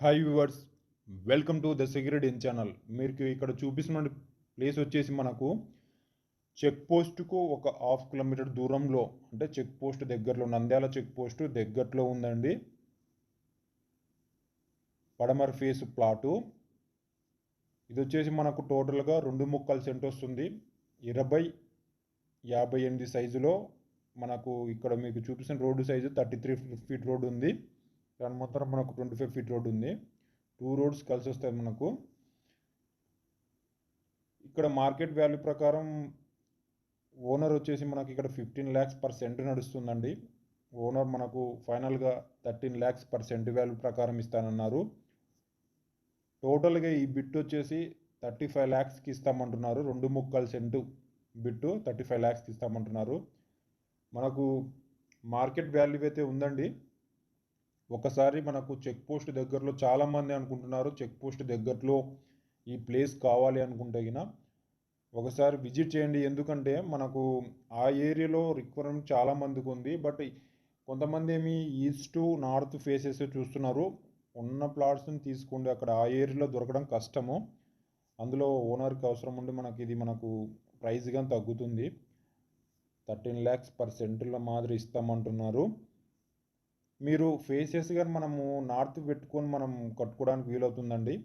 Hi viewers welcome to the security in channel మీరు ఇక్కడ చూపిస్తున్న ప్లేస్ వచ్చేసి మనకు చెక్ పోస్ట్కు ఒక హాఫ్ కిలోమీటర్ దూరంలో అంటే చెక్ పోస్ట్ దగ్గరలో నంద్యాల చెక్ పోస్ట్ దగ్గరలో ఉందండి. పడమర ఫేస్ ప్లాటు ఇది వచ్చేసి మనకు టోటల్గా రెండు ముక్కలు సెంట్ వస్తుంది. ఇరవై యాభై ఎనిమిది సైజులో మనకు ఇక్కడ మీకు చూపిస్తున్న road size thirty three feet road ఉంది. దాని మొత్తం మనకు ట్వంటీ ఫైవ్ ఫీట్ రోడ్ ఉంది. టూ రోడ్స్ కలిసి వస్తాయి మనకు. ఇక్కడ మార్కెట్ వాల్యూ ప్రకారం ఓనర్ వచ్చేసి మనకి ఇక్కడ ఫిఫ్టీన్ ల్యాక్స్ పర్ సెంట్ నడుస్తుందండి. ఓనర్ మనకు ఫైనల్గా thirteen lakhs per cent value ప్రకారం ఇస్తానన్నారు. టోటల్గా ఈ బిట్ వచ్చేసి థర్టీ ఫైవ్ ల్యాక్స్కి ఇస్తామంటున్నారు. రెండు ముక్కలు సెంటు బిట్టు థర్టీ ఫైవ్ ల్యాక్స్కి ఇస్తామంటున్నారు. మనకు మార్కెట్ వాల్యూ అయితే ఉందండి. ఒకసారి మనకు చెక్ పోస్ట్ దగ్గరలో చాలామంది అనుకుంటున్నారు చెక్ పోస్ట్ దగ్గరలో ఈ ప్లేస్ కావాలి అనుకుంటే ఒకసారి విజిట్ చేయండి. ఎందుకంటే మనకు ఆ ఏరియాలో రిక్వైర్మెంట్ చాలామందికి ఉంది. బట్ కొంతమంది ఏమి ఈస్ట్ నార్త్ ఫేసెస్ చూస్తున్నారు. ఉన్న ప్లాట్స్ని తీసుకోండి. అక్కడ ఆ ఏరియాలో దొరకడం కష్టము. అందులో ఓనర్కి అవసరం ఉండి మనకి ఇది మనకు ప్రైస్ కానీ తగ్గుతుంది. థర్టీన్ ల్యాక్స్ పర్ సెంట్లో మాదిరి ఇస్తామంటున్నారు. మీరు ఫేసెస్ కానీ మనము నార్త్ పెట్టుకొని మనం కట్టుకోవడానికి వీలవుతుందండి.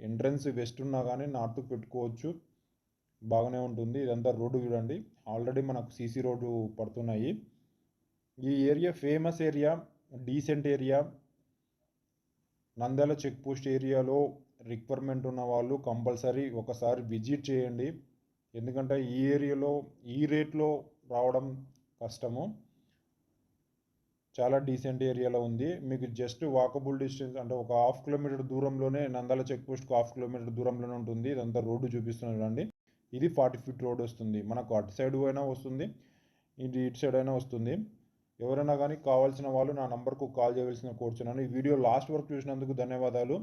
ఎంట్రన్స్ వెస్ట్ ఉన్నా కానీ నార్త్ పెట్టుకోవచ్చు. బాగానే ఉంటుంది. ఇదంతా రోడ్డు చూడండి. ఆల్రెడీ మనకు సీసీ రోడ్డు పడుతున్నాయి. ఈ area famous area decent area Nandyal check post ఏరియాలో రిక్వైర్మెంట్ ఉన్న వాళ్ళు కంపల్సరీ ఒకసారి విజిట్ చేయండి. ఎందుకంటే ఈ ఏరియాలో ఈ రేట్లో రావడం కష్టము. చాలా డీసెంట్ ఏరియాలో ఉంది. మీకు జస్ట్ వాకబుల్ డిస్టెన్స్ అంటే ఒక హాఫ్ కిలోమీటర్ దూరంలోనే నందాల చెక్ పోస్ట్కి హాఫ్ కిలోమీటర్ దూరంలోనే ఉంటుంది. ఇదంతా రోడ్డు చూపిస్తున్నాను అండి ఇది ఫార్టీ ఫీట్ రోడ్ వస్తుంది. మనకు అటు సైడ్ అయినా వస్తుంది. ఇది ఇటు సైడ్ అయినా వస్తుంది. ఎవరైనా కానీ కావాల్సిన వాళ్ళు నా నంబర్కు కాల్ చేయవలసిన కోరుచున్నాను. ఈ వీడియో లాస్ట్ వరకు చూసినందుకు ధన్యవాదాలు.